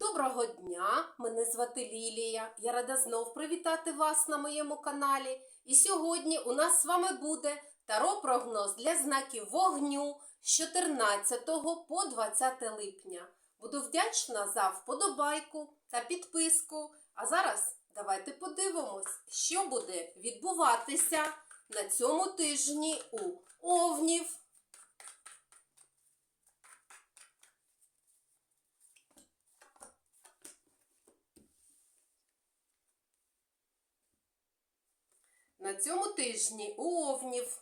Доброго дня! Мене звати Лілія. Я рада знов привітати вас на моєму каналі. І сьогодні у нас з вами буде таро-прогноз для знаків вогню з 14 по 20 липня. Буду вдячна за вподобайку та підписку. А зараз давайте подивимось, що буде відбуватися на цьому тижні у Овнів. На цьому тижні у Овнів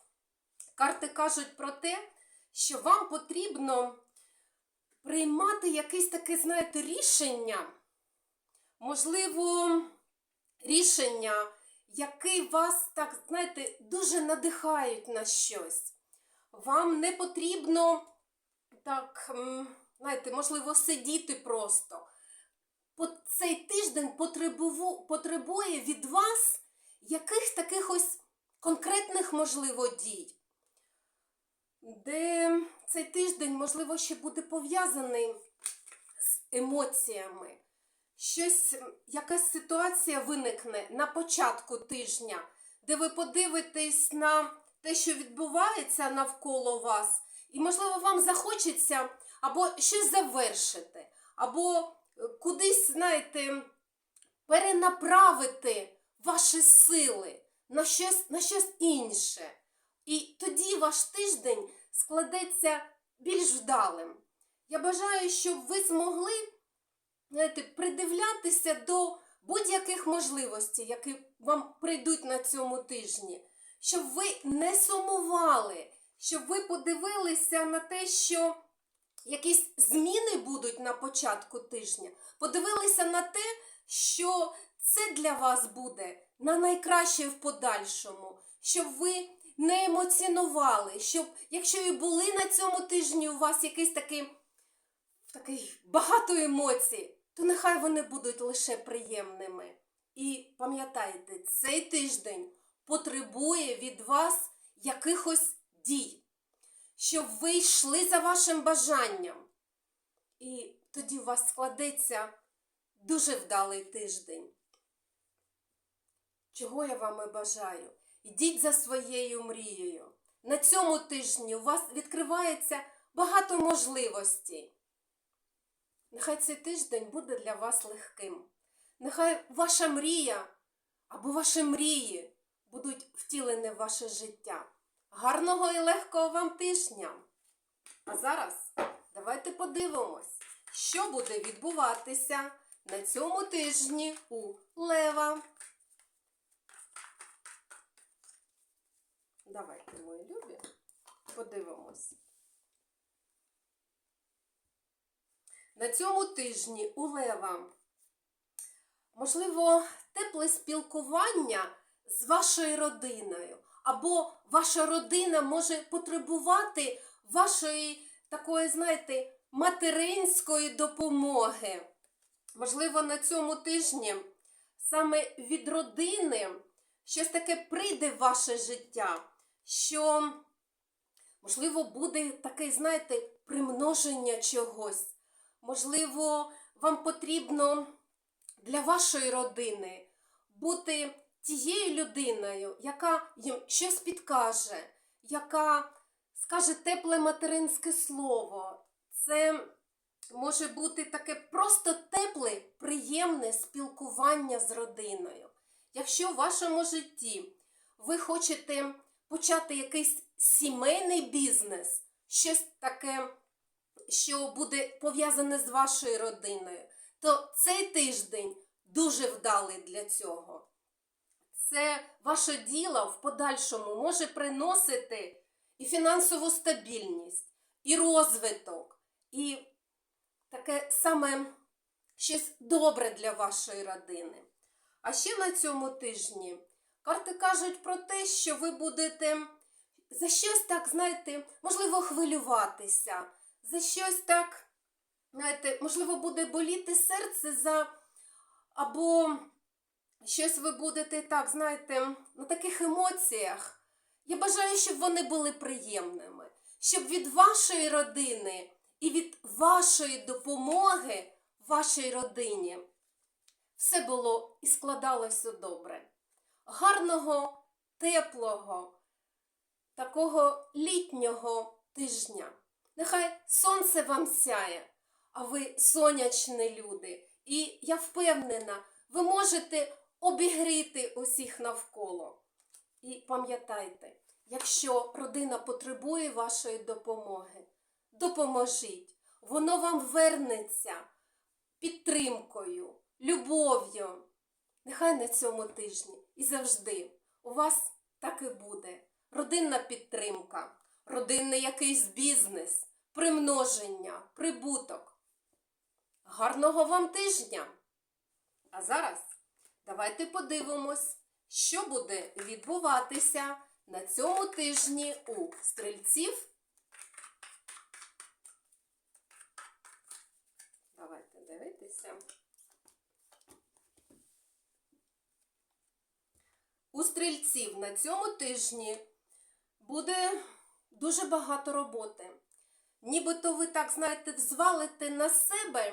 карти кажуть про те, що вам потрібно приймати якесь таке, знаєте, рішення, можливо, рішення, які вас, так, знаєте, дуже надихають на щось. Вам не потрібно так, знаєте, можливо, сидіти просто. Цей тиждень потребує від вас яких таких ось можливо, дій, де цей тиждень, можливо, ще буде пов'язаний з емоціями. Щось, якась ситуація виникне на початку тижня, де ви подивитесь на те, що відбувається навколо вас, і, можливо, вам захочеться або щось завершити, або е, кудись, знаєте, перенаправити ваші сили на щось, на щось інше. І тоді ваш тиждень складеться більш вдалим. Я бажаю, щоб ви змогли знаєте, придивлятися до будь-яких можливостей, які вам прийдуть на цьому тижні, щоб ви не сумували, щоб ви подивилися на те, що якісь зміни будуть на початку тижня, подивилися на те, що це для вас буде на найкраще в подальшому, щоб ви не емоціонували, щоб, якщо і були на цьому тижні у вас якийсь такий, такий багато емоцій, то нехай вони будуть лише приємними. І пам'ятайте, цей тиждень потребує від вас якихось дій, щоб ви йшли за вашим бажанням. І тоді у вас складеться дуже вдалий тиждень. Чого я вам і бажаю? Йдіть за своєю мрією. На цьому тижні у вас відкривається багато можливостей. Нехай цей тиждень буде для вас легким. Нехай ваша мрія або ваші мрії будуть втілені в ваше життя. Гарного і легкого вам тижня! А зараз давайте подивимось, що буде відбуватися на цьому тижні у Лева. Давайте, мої любі, подивимось. На цьому тижні у Лева, можливо, тепле спілкування з вашою родиною, або ваша родина може потребувати вашої такої, знаєте, материнської допомоги. Можливо, на цьому тижні саме від родини щось таке прийде в ваше життя, що, можливо, буде таке, знаєте, примноження чогось. Можливо, вам потрібно для вашої родини бути тією людиною, яка їм щось підкаже, яка скаже тепле материнське слово. Це може бути таке просто тепле, приємне спілкування з родиною. Якщо в вашому житті ви хочете почати якийсь сімейний бізнес, щось таке, що буде пов'язане з вашою родиною, то цей тиждень дуже вдалий для цього. Це ваше діло в подальшому може приносити і фінансову стабільність, і розвиток, і таке саме щось добре для вашої родини. А ще на цьому тижні карти кажуть про те, що ви будете за щось так, знаєте, можливо, хвилюватися, за щось так, знаєте, можливо, буде боліти серце за або щось ви будете так, знаєте, на таких емоціях. Я бажаю, щоб вони були приємними, щоб від вашої родини і від вашої допомоги вашій родині все було і складалося добре. Гарного, теплого, такого літнього тижня. Нехай сонце вам сяє, а ви сонячні люди. І я впевнена, ви можете обігріти усіх навколо. І пам'ятайте, якщо родина потребує вашої допомоги, допоможіть. Воно вам вернеться підтримкою, любов'ю. Нехай на цьому тижні і завжди у вас так і буде. Родинна підтримка, родинний якийсь бізнес, примноження, прибуток. Гарного вам тижня! А зараз давайте подивимось, що буде відбуватися на цьому тижні у стрільців. Давайте дивитися. У стрільців на цьому тижні буде дуже багато роботи. Нібито ви так, знаєте, взвалите на себе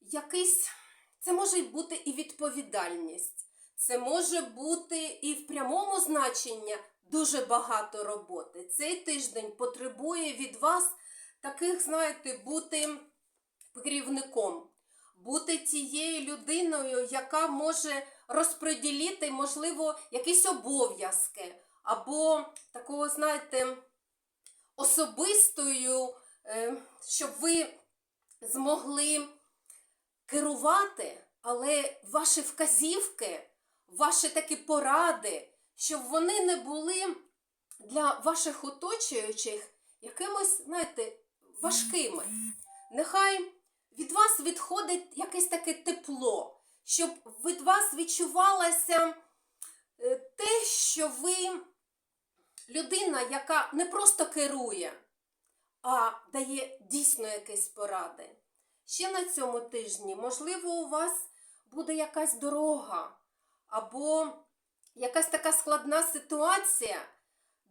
якийсь, це може бути і відповідальність, це може бути і в прямому значенні дуже багато роботи. Цей тиждень потребує від вас таких, знаєте, бути керівником, бути тією людиною, яка може розподілити, можливо, якісь обов'язки, або такого, знаєте, особистою, е, щоб ви змогли керувати, але ваші вказівки, ваші такі поради, щоб вони не були для ваших оточуючих якимось, знаєте, важкими. Нехай від вас відходить якесь таке тепло, щоб від вас відчувалося е, те, що ви людина, яка не просто керує, а дає дійсно якісь поради. Ще на цьому тижні, можливо, у вас буде якась дорога, або якась така складна ситуація,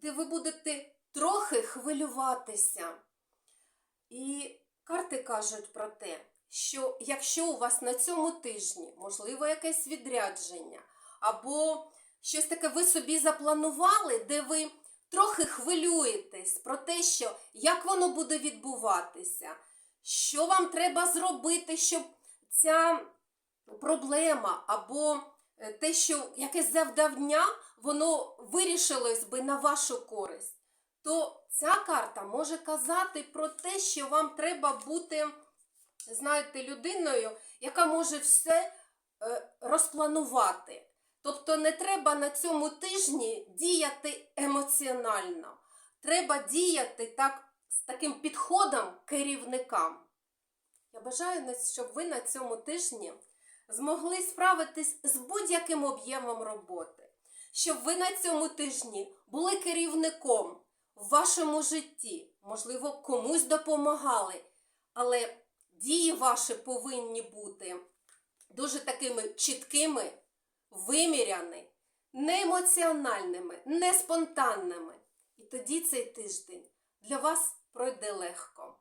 де ви будете трохи хвилюватися. І карти кажуть про те, що якщо у вас на цьому тижні, можливо, якесь відрядження, або щось таке ви собі запланували, де ви трохи хвилюєтесь про те, що як воно буде відбуватися, що вам треба зробити, щоб ця проблема або е, те, що якесь завдання, воно вирішилось би на вашу користь, то ця карта може казати про те, що вам треба бути, знаєте, людиною, яка може все е, розпланувати. Тобто не треба на цьому тижні діяти емоціонально. Треба діяти так, з таким підходом керівникам. Я бажаю, щоб ви на цьому тижні змогли справитись з будь-яким об'ємом роботи, щоб ви на цьому тижні були керівником в вашому житті, можливо, комусь допомагали, але дії ваші повинні бути дуже такими чіткими, виміряні, не емоціональними, не спонтанними. І тоді цей тиждень для вас пройде легко.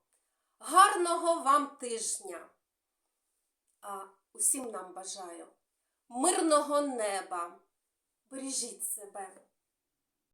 Гарного вам тижня! А усім нам бажаю мирного неба. Бережіть себе.